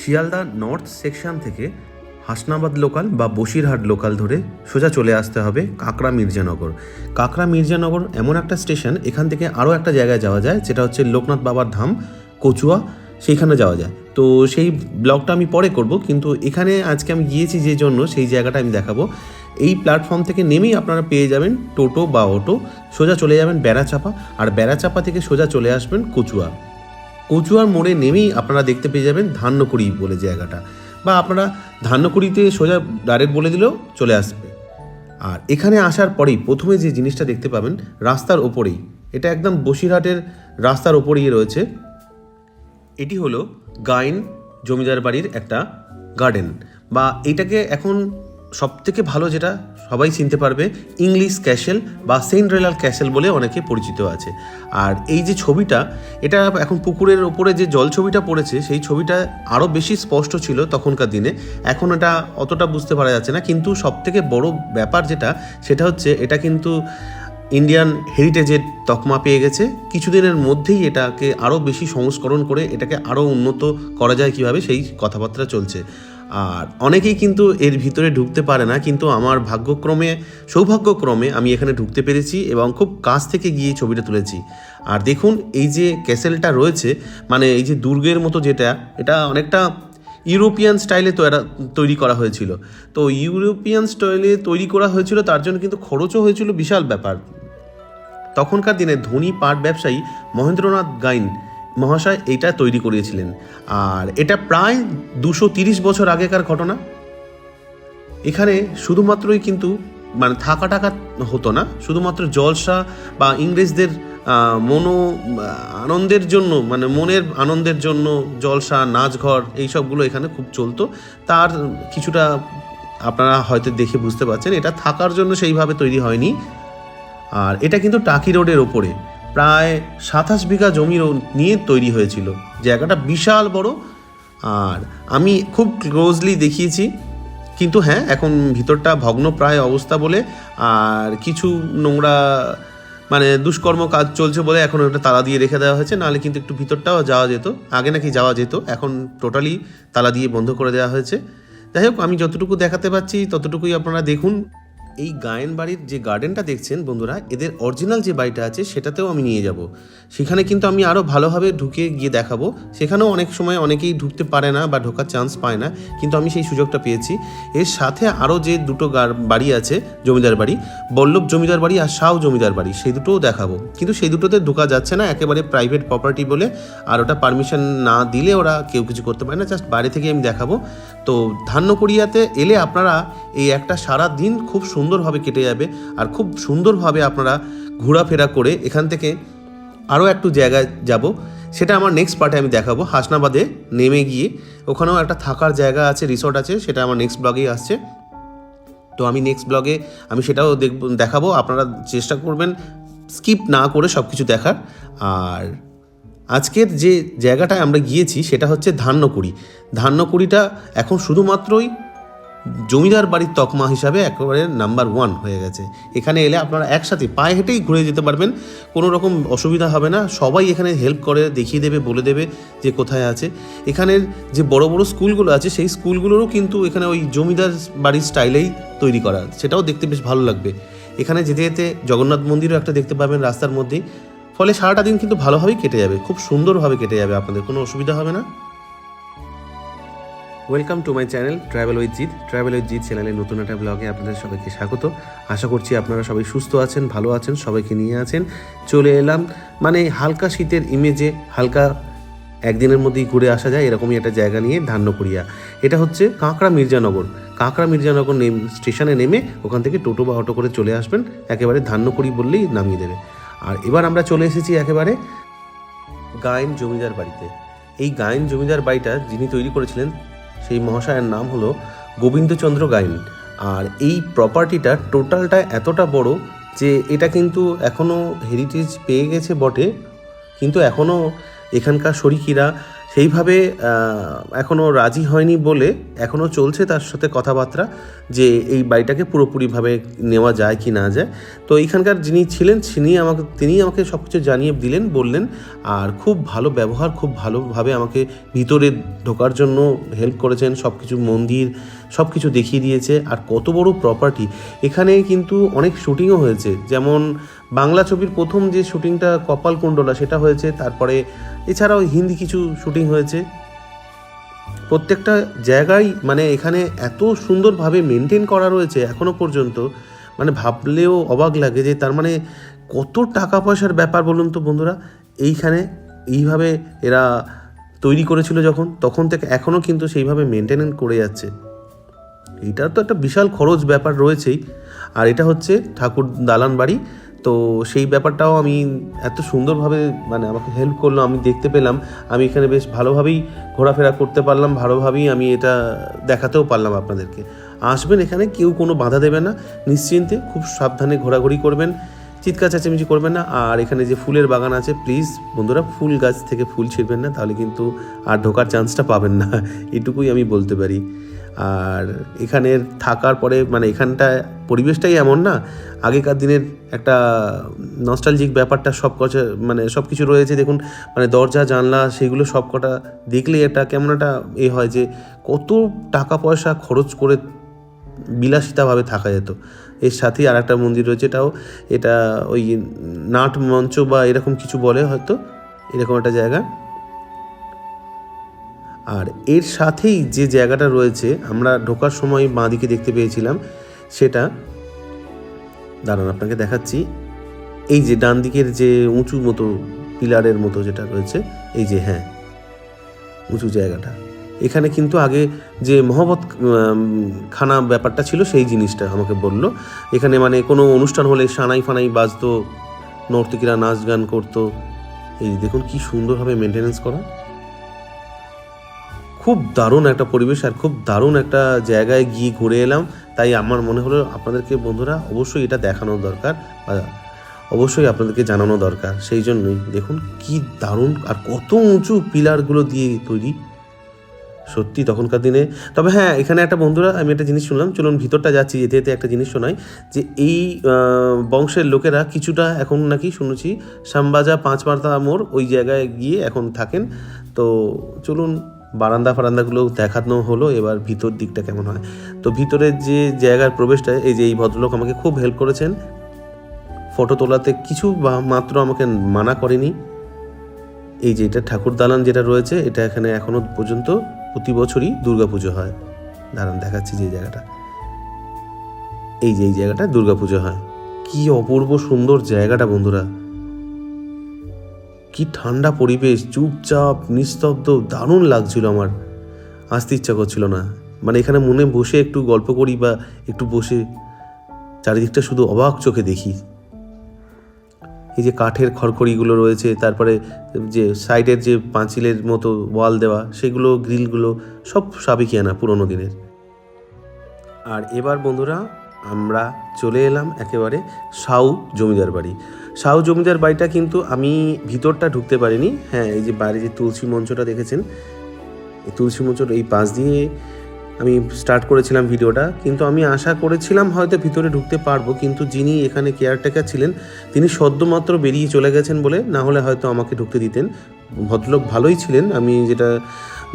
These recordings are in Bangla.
শিয়ালদা নর্থ সেকশন থেকে হাসনাবাদ লোকাল বা বসিরহাট লোকাল ধরে সোজা চলে আসতে হবে কাঁকড়া মির্জানগর। কাঁকড়া মির্জানগর এমন একটা স্টেশন, এখান থেকে আরও একটা জায়গায় যাওয়া যায়, যেটা হচ্ছে লোকনাথ বাবার ধাম, কচুয়া, সেইখানে যাওয়া যায়। তো সেই ব্লগটা আমি পরে করব, কিন্তু এখানে আজকে আমি গিয়েছি যে জন্য সেই জায়গাটা আমি দেখাবো। এই প্ল্যাটফর্ম থেকে নেমেই আপনারা পেয়ে যাবেন টোটো বা অটো, সোজা চলে যাবেন বেড়াচাপা, আর বেড়াচাপা থেকে সোজা চলে আসবেন কচুয়া। কচুয়ার মোড়ে নেমেই আপনারা দেখতে পেয়ে যাবেন ধান্যকুড়ি বলে জায়গাটা। বা আপনারা ধান্যকুড়িতে সোজা ডাইরেক্ট বলে দিলেও চলে আসবে। আর এখানে আসার পরেই প্রথমে যে জিনিসটা দেখতে পাবেন, রাস্তার ওপরেই। এটা একদম বসিরহাটের রাস্তার ওপরেই রয়েছে। এটি হলো গাইন জমিদার বাড়ির একটা গার্ডেন বা এটাকে এখন সব থেকে ভালো যেটা সবাই চিনতে পারবে ইংলিশ ক্যাসেল বা সেন্ট রেলাল ক্যাসেল বলে অনেকে পরিচিত আছে। আর এই যে ছবিটা, এটা এখন পুকুরের ওপরে যে জল ছবিটা পড়েছে, সেই ছবিটা আরও বেশি স্পষ্ট ছিল তখনকার দিনে। এখন এটা অতটা বুঝতে পারা যাচ্ছে না, কিন্তু সব থেকে বড় ব্যাপার যেটা, সেটা হচ্ছে এটা কিন্তু ইন্ডিয়ান হেরিটেজের তকমা পেয়ে গেছে। কিছুদিনের মধ্যেই এটাকে আরও বেশি সংস্করণ করে এটাকে আরও উন্নত করা যায় কীভাবে, সেই কথাবার্তা চলছে। আর অনেকেই কিন্তু এর ভিতরে ঢুকতে পারে না, কিন্তু আমার ভাগ্যক্রমে, সৌভাগ্যক্রমে আমি এখানে ঢুকতে পেরেছি এবং খুব কাছ থেকে গিয়ে ছবিটা তুলেছি। আর দেখুন, এই যে ক্যাসেলটা রয়েছে মানে এই যে দুর্গের মতো যেটা, এটা অনেকটা ইউরোপিয়ান স্টাইলে তৈরা- করা হয়েছিল। তো ইউরোপিয়ান স্টাইলে তৈরি করা হয়েছিল, তার জন্য কিন্তু খরচও হয়েছিল বিশাল ব্যাপার। তখনকার দিনে ধনী পাট ব্যবসায়ী মহেন্দ্রনাথ গাইন মহাশয়, এইটা তৈরি করিয়েছিলেন। আর এটা প্রায় দুশো তিরিশ বছর আগেকার ঘটনা। এখানে শুধুমাত্রই কিন্তু মানে থাকা টাকা হতো না, শুধুমাত্র জলসা বা ইংরেজদের মনো আনন্দের জন্য মানে মনের আনন্দের জন্য জলসা, নাচঘর এইসবগুলো এখানে খুব চলতো। তার কিছুটা আপনারা হয়তো দেখে বুঝতে পারছেন, এটা থাকার জন্য সেইভাবে তৈরি হয়নি। আর এটা কিন্তু টাকি রোডের ওপরে। প্রায় সাতাশ বিঘা জমি নিয়ে তৈরি হয়েছিল। জায়গাটা বিশাল বড়। আর আমি খুব ক্লোজলি দেখিয়েছি। কিন্তু হ্যাঁ এখন ভিতরটা ভগ্ন প্রায় অবস্থা বলে আর কিছু নোংরা মানে দুষ্কর্ম কাজ চলছে বলে এখন ওটা তালা দিয়ে রেখে দেওয়া হয়েছে। নাহলে কিন্তু একটু ভিতরটাও যাওয়া যেত। আগে নাকি যাওয়া যেত। এখন টোটালি তালা দিয়ে বন্ধ করে দেওয়া হয়েছে। যাই হোক, আমি যতটুকু দেখাতে পাচ্ছি ততটুকুই আপনারা দেখুন। এই গায়েন বাড়ির যে গার্ডেনটা দেখছেন বন্ধুরা, এদের অরিজিনাল যে বাড়িটা আছে সেটাতেও আমি নিয়ে যাব। সেখানে কিন্তু আমি আরও ভালোভাবে ঢুকে গিয়ে দেখাবো। সেখানেও অনেক সময় অনেকেই ঢুকতে পারে না বা ঢোকার চান্স পায় না, কিন্তু আমি সেই সুযোগটা পেয়েছি। এর সাথে আরও যে দুটো বাড়ি আছে, জমিদার বাড়ি, বল্লভ জমিদার বাড়ি আর শাহ জমিদার বাড়ি, সেই দুটোও দেখাবো। কিন্তু সেই দুটোতে ঢোকা যাচ্ছে না, একেবারে প্রাইভেট প্রপার্টি বলে, আর ওটা পারমিশন না দিলে ওরা কেউ কিছু করতে পারে না জাস্ট বাইরে থেকে আমি দেখাবো। তো ধান্যকুড়িয়াতে এলে আপনারা এই একটা সারা দিন খুব সুন্দরভাবে কেটে যাবে আর খুব সুন্দরভাবে আপনারা ঘোরাফেরা করে এখান থেকে আরও একটু জায়গায় যাব। সেটা আমার নেক্সট পার্টে আমি দেখাবো। হাসনাবাদে নেমে গিয়ে ওখানেও একটা থাকার জায়গা আছে রিসর্ট আছে, সেটা আমার নেক্সট ব্লগেই আসছে। তো আমি নেক্সট ব্লগে আমি সেটাও দেখব, দেখাবো। আপনারা চেষ্টা করবেন স্কিপ না করে সব কিছু দেখার। আর আজকের যে জায়গাটায় আমরা গিয়েছি সেটা হচ্ছে ধান্যকুড়ি। ধান্যকুড়িটা এখন শুধুমাত্রই জমিদার বাড়ির তকমা হিসাবে একেবারে নাম্বার ওয়ান হয়ে গেছে। এখানে এলে আপনারা একসাথে পায়ে হেঁটেই ঘুরে যেতে পারবেন। কোনো রকম অসুবিধা হবে না। সবাই এখানে হেল্প করে, দেখিয়ে দেবে, বলে দেবে যে কোথায় আছে। এখানের যে বড় বড় স্কুলগুলো আছে, সেই স্কুলগুলোরও কিন্তু এখানে ওই জমিদার বাড়ির স্টাইলেই তৈরি করা। সেটাও দেখতে বেশ ভালো লাগবে। এখানে যেতে যেতে জগন্নাথ মন্দিরও একটা দেখতে পাবেন রাস্তার মধ্যেই। ফলে সারাটা দিন কিন্তু ভালোভাবেই কেটে যাবে। খুব সুন্দরভাবে কেটে যাবে। আপনাদের কোনো অসুবিধা হবে না। Welcome to my channel travel with Jeet travel with Jeet চ্যানেলের নতুন একটা ব্লগে আপনাদের সবাইকে স্বাগত। আশা করছি আপনারা সবাই সুস্থ আছেন, ভালো আছেন, সবাইকে নিয়ে আছেন। চলে এলাম। মানে হালকা শীতের ইমেজে হালকা একদিনের মধ্যেই ঘুরে আসা যায়, এরকমই একটা জায়গা নিয়ে ধান্যকুড়িয়া এটা হচ্ছে কাঁকড়া মির্জানগর। কাঁকড়া মির্জানগর নেম স্টেশনে নেমে ওখান থেকে টোটো বা অটো করে চলে আসবেন। একেবারে ধান্যকুড়ি বললেই নামিয়ে দেবে। আর এবার আমরা চলে এসেছি একেবারে গায়েন জমিদার বাড়িতে। এই গায়েন জমিদার বাড়িটা যিনি তৈরি করেছিলেন সেই মহাশয়ের নাম হলো গোবিন্দচন্দ্র গায়েন আর এই প্রপার্টিটা টোটালটা এতটা বড় যে এটা কিন্তু এখনও হেরিটেজ পেয়ে গেছে বটে। কিন্তু এখনও এখানকার শরিকিরা সেইভাবে এখনও রাজি হয়নি বলে এখনও চলছে তার সাথে কথাবার্তা যে এই বাড়িটাকে পুরোপুরিভাবে নেওয়া যায় কি না যায়। তো এইখানকার যিনি ছিলেন তিনি আমাকে তিনি আমাকে সব কিছু জানিয়ে দিলেন, বললেন, আর খুব ভালো ব্যবহার, খুব ভালোভাবে আমাকে ভিতরে ঢোকার জন্য হেল্প করেছেন সব কিছু মন্দির সব কিছু দেখিয়ে দিয়েছে, আর কত বড় প্রপার্টি এখানে কিন্তু অনেক শুটিংও হয়েছে। যেমন বাংলা ছবির প্রথম যে শুটিংটা কপাল কুণ্ডলা, সেটা হয়েছে, তারপরে এছাড়াও হিন্দি কিছু শুটিং হয়েছে। প্রত্যেকটা জায়গায় মানে এখানে এত সুন্দরভাবে মেনটেন করা রয়েছে এখনও পর্যন্ত মানে ভাবলেও অবাক লাগে যে তার মানে কত টাকা পয়সার ব্যাপার বলুন তো বন্ধুরা, এইখানে এইভাবে এরা তৈরি করেছিল যখন, তখন থেকে এখনও কিন্তু সেইভাবে মেনটেনেন্স করে যাচ্ছে। এইটার তো একটা বিশাল খরচ ব্যাপার রয়েছেই। আর এটা হচ্ছে ঠাকুর দালান বাড়ি তো সেই ব্যাপারটাও আমি এত সুন্দরভাবে মানে আমাকে হেল্প করল, আমি দেখতে পেলাম। আমি এখানে বেশ ভালোভাবেই ঘোরাফেরা করতে পারলাম, ভালোভাবেই আমি এটা দেখাতেও পারলাম আপনাদেরকে। আসবেন এখানে, কেউ কোনো বাধা দেবে না। নিশ্চিন্তে খুব সাবধানে ঘোরাঘুরি করবেন, চিৎকার চেঁচামেচি করবেন না। আর এখানে যে ফুলের বাগান আছে প্লিজ বন্ধুরা, ফুল গাছ থেকে ফুল ছিঁড়বেন না, তাহলে কিন্তু আর ঢোকার চান্সটা পাবেন না। এটুকুই আমি বলতে পারি। আর এখানের থাকার পরে মানে এখানটা পরিবেশটাই এমন না, আগেকার দিনের একটা নস্টালজিক ব্যাপারটা সব কটা মানে সব কিছু রয়েছে, দেখুন মানে দরজা, জানলা, সেগুলো সব কটা দেখলেই একটা কেমন একটা এ হয় যে, কত টাকা পয়সা খরচ করে বিলাসিতাভাবে থাকা যেত। এর সাথেই আর একটা মন্দির রয়েছে, এটাও, এটা ওই নাট মঞ্চ বা এরকম কিছু বলে হয়তো, এরকম একটা জায়গা। আর এর সাথেই যে জায়গাটা রয়েছে, আমরা ঢোকার সময় বাঁ দিকে দেখতে পেয়েছিলাম, সেটা দাঁড়ান আপনাকে দেখাচ্ছি। এই যে ডান দিকের যে উঁচু মতো পিলারের মতো যেটা রয়েছে, এই যে হ্যাঁ উঁচু জায়গাটা। এখানে কিন্তু আগে যে মহব্বত খানা ব্যাপারটা ছিল, সেই জিনিসটা আমাকে বলল। এখানে মানে কোনো অনুষ্ঠান হলে সানাই ফানাই বাজতো, নর্তকীরা নাচ গান করতো। এই দেখুন কি সুন্দরভাবে মেনটেনেন্স করা। খুব দারুণ একটা পরিবেশ আর খুব দারুণ একটা জায়গায় গিয়ে ঘুরে এলাম। তাই আমার মনে হলো আপনাদেরকে বন্ধুরা অবশ্যই এটা দেখানো দরকার অবশ্যই আপনাদেরকে জানানো দরকার। সেই জন্যই দেখুন কি দারুণ আর কত উঁচু পিলারগুলো দিয়ে তৈরি। সত্যি তখনকার দিনে। তবে হ্যাঁ এখানে একটা বন্ধুরা, আমি একটা জিনিস শুনলাম, চলুন ভিতরটা যাচ্ছি, যেতে যেতে একটা জিনিস শোনাই যে এই বংশের লোকেরা কিছুটা এখন নাকি শুনেছি শ্যামবাজা পাঁচমার্তা মোড় ওই জায়গায় গিয়ে এখন থাকেন। তো চলুন বারান্দা ফারান্দাগুলো দেখানো হলো, এবার ভিতর দিকটা কেমন হয়? তো ভিতরের যে জায়গার প্রবেশটা, এই যে এই ভদ্রলোক আমাকে খুব হেল্প করেছেন। ফটো তোলাতে কিছু মাত্র আমাকে মানা করেনি। এই যে এটা ঠাকুর দালান যেটা রয়েছে, এটা এখানে এখনও পর্যন্ত প্রতি বছরই দুর্গাপুজো হয়। দাঁড়ান, দেখাচ্ছি যে জায়গাটা। এই যে এই জায়গাটা দুর্গাপুজো হয়। কি অপূর্ব সুন্দর জায়গাটা বন্ধুরা। কি ঠান্ডা পরিবেশ, চুপচাপ, নিস্তব্ধ, দারুণ লাগছিল আমার। আসতে ইচ্ছা করছিল না। মানে এখানে মনে বসে একটু গল্প করি বা একটু বসে। চারিদিকটা শুধু অবাক চোখে দেখি। এই যে কাঠের খড়খড়িগুলো রয়েছে, তারপরে যে সাইডের যে পাঁচিলের মতো ওয়াল দেওয়া, সেগুলো, গ্রিলগুলো, সব সাবেকিয়ানা পুরোনো দিনের। আর এবার বন্ধুরা, আমরা চলে এলাম একেবারে সাউ জমিদার বাড়ি। সাউ জমিদার বাড়িটা কিন্তু আমি ভিতরটা ঢুকতে পারিনি। হ্যাঁ এই যে বাইরে যে তুলসী মঞ্চটা দেখেছেন? এই তুলসী মঞ্চর এই পাশ দিয়ে আমি স্টার্ট করেছিলাম ভিডিওটা। কিন্তু আমি আশা করেছিলাম হয়তো ভিতরে ঢুকতে পারব, কিন্তু যিনি এখানে কেয়ারটেকার ছিলেন, তিনি সদ্যমাত্র বেরিয়ে চলে গেছেন বলে না হলে হয়তো আমাকে ঢুকতে দিতেন। ভদ্রলোক ভালোই ছিলেন, আমি যেটা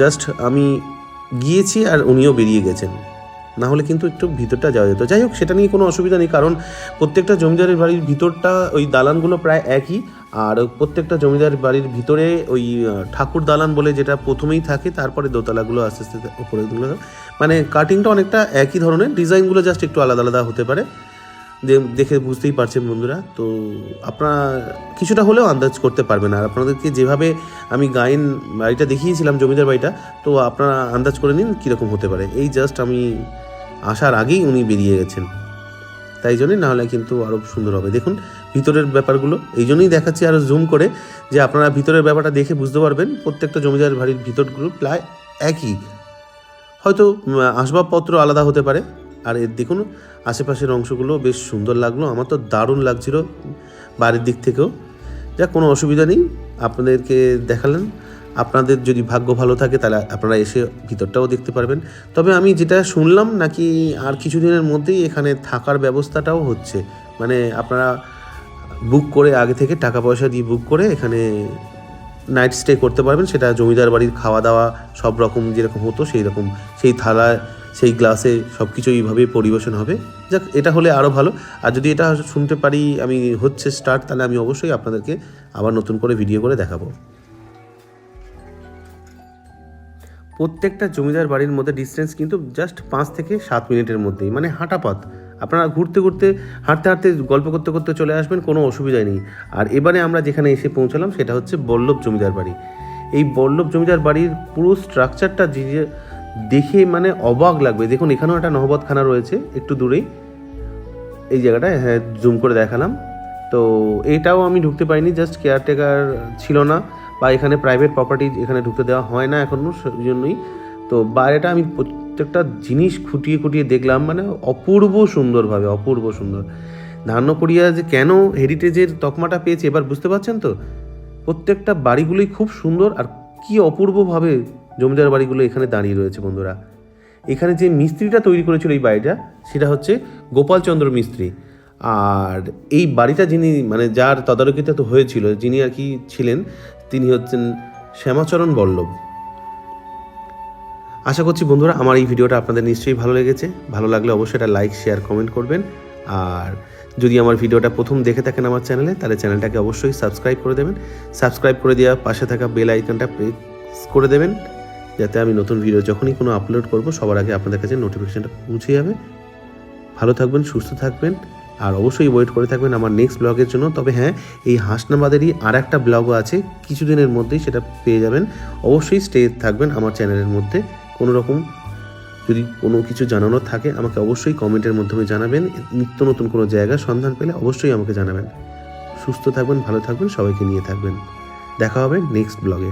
জাস্ট আমি গিয়েছি আর উনিও বেরিয়ে গেছেন। না হলে কিন্তু একটু ভিতরটা যাওয়া যেত। যাই হোক, সেটা নিয়ে কোনো অসুবিধা নেই, কারণ প্রত্যেকটা জমিদারের বাড়ির ভিতরটা ওই দালানগুলো প্রায় একই। আর প্রত্যেকটা জমিদার বাড়ির ভিতরে ওই ঠাকুর দালান বলে যেটা প্রথমেই থাকে, তারপরে দোতলাগুলো আস্তে আস্তে উপরে মানে কাটিংটা অনেকটা একই ধরনের ডিজাইনগুলো জাস্ট একটু আলাদা আলাদা হতে পারে। দেখে বুঝতেই পারছেন বন্ধুরা। তো আপনারা কিছুটা হলেও আন্দাজ করতে পারবেন। আর আপনাদেরকে যেভাবে আমি গায়েন বাড়িটা দেখিয়েছিলাম, জমিদার বাড়িটা, তো আপনারা আন্দাজ করে নিন কীরকম হতে পারে। এই জাস্ট আমি আসার আগেই উনি বেরিয়ে গেছেন। তাই জন্যই নাহলে কিন্তু আরও সুন্দর হবে। দেখুন, ভিতরের ব্যাপারগুলো, এই জন্যই দেখাচ্ছি আরও জুম করে, যে আপনারা ভিতরের ব্যাপারটা দেখে বুঝতে পারবেন। প্রত্যেকটা জমিদার বাড়ির ভিতরগুলো প্রায় একই। হয়তো আসবাবপত্র আলাদা হতে পারে আর এর দেখুন, আশেপাশের অংশগুলো বেশ সুন্দর লাগল। আমার তো দারুণ লাগছিল বাড়ির দিক থেকেও। যা কোনো অসুবিধা নেই, আপনাদেরকে দেখালেন। আপনাদের যদি ভাগ্য ভালো থাকে, তাহলে আপনারা এসে ভিতরটাও দেখতে পারবেন। তবে আমি যেটা শুনলাম নাকি আর কিছুদিনের মধ্যেই এখানে থাকার ব্যবস্থাটাও হচ্ছে। মানে আপনারা বুক করে আগে থেকে টাকা পয়সা দিয়ে বুক করে এখানে নাইট স্টে করতে পারবেন। সেটা জমিদার বাড়ির খাওয়া দাওয়া সব রকম যেরকম হতো সেই রকম সেই থালায় সেই গ্লাসে সব কিছু এইভাবেই পরিবেশন হবে। যাক, এটা হলে আরও ভালো। আর যদি এটা শুনতে পারি আমি হচ্ছে স্টার্ট তাহলে আমি অবশ্যই আপনাদেরকে আবার নতুন করে ভিডিও করে দেখাবো। প্রত্যেকটা জমিদার বাড়ির মধ্যে ডিস্টেন্স কিন্তু জাস্ট পাঁচ থেকে সাত মিনিটের মধ্যেই মানে হাঁটা পথ। আপনারা ঘুরতে ঘুরতে, হাঁটতে হাঁটতে, গল্প করতে করতে চলে আসবেন, কোনো অসুবিধাই নেই। আর এবারে আমরা যেখানে এসে পৌঁছালাম, সেটা হচ্ছে বল্লভ জমিদার বাড়ি। এই বল্লভ জমিদার বাড়ির পুরো স্ট্রাকচারটা যে দেখে মানে অবাক লাগবে। দেখুন, এখানেও একটা নহবতখানা রয়েছে, একটু দূরেই। এই জায়গাটায় হ্যাঁ জুম করে দেখালাম। তো এটাও আমি ঢুকতে পারিনি, জাস্ট কেয়ারটেকার ছিল না, বা এখানে প্রাইভেট প্রপার্টি এখানে ঢুকতে দেওয়া হয় না এখনও সেই জন্যই। তো বাইরেটা আমি প্রত্যেকটা জিনিস খুঁটিয়ে খুঁটিয়ে দেখলাম মানে অপূর্ব সুন্দরভাবে, অপূর্ব সুন্দর। ধান্যকড়িয়া যে কেন হেরিটেজের তকমাটা পেয়েছে, এবার বুঝতে পারছেন তো? প্রত্যেকটা বাড়িগুলোই খুব সুন্দর, আর কি অপূর্বভাবে জমিদার বাড়িগুলো এখানে দাঁড়িয়ে রয়েছে বন্ধুরা। এখানে যে মিস্ত্রিটা তৈরি করেছিল এই বাড়িটা, সেটা হচ্ছে গোপালচন্দ্র মিস্ত্রি। আর এই বাড়িটা যিনি মানে যার তদারকিতে তো হয়েছিল, যিনি আর কি ছিলেন, তিনি হচ্ছেন শ্যামাচরণ বল্লভ। আশা করছি বন্ধুরা আমার এই ভিডিওটা আপনাদের নিশ্চয়ই ভালো লেগেছে। ভালো লাগলে অবশ্যই এটা লাইক, শেয়ার, কমেন্ট করবেন। আর যদি আমার ভিডিওটা প্রথম দেখে থাকেন আমার চ্যানেলে, তাহলে চ্যানেলটাকে অবশ্যই সাবস্ক্রাইব করে দেবেন। সাবস্ক্রাইব করে দেওয়া পাশে থাকা বেল আইকনটা প্রেস করে দেবেন। যাতে আমি নতুন ভিডিও যখনই কোনো আপলোড করব, সবার আগে আপনাদের কাছে নোটিফিকেশনটা পৌঁছে যাবে। ভালো থাকবেন, সুস্থ থাকবেন, আর অবশ্যই ওয়েট করে থাকবেন আমার নেক্সট ব্লগের জন্য। তবে হ্যাঁ এই হাসনাবাদেরই আর একটা ব্লগও আছে, কিছুদিনের মধ্যেই সেটা পেয়ে যাবেন। অবশ্যই স্টে থাকবেন আমার চ্যানেলের মধ্যে। কোনো রকম যদি কোনো কিছু জানানোর থাকে, আমাকে অবশ্যই কমেন্টের মাধ্যমে জানাবেন। নিত্য নতুন কোনো জায়গার সন্ধান পেলে অবশ্যই আমাকে জানাবেন। সুস্থ থাকবেন, ভালো থাকবেন, সবাইকে নিয়ে থাকবেন। দেখা হবে নেক্সট ব্লগে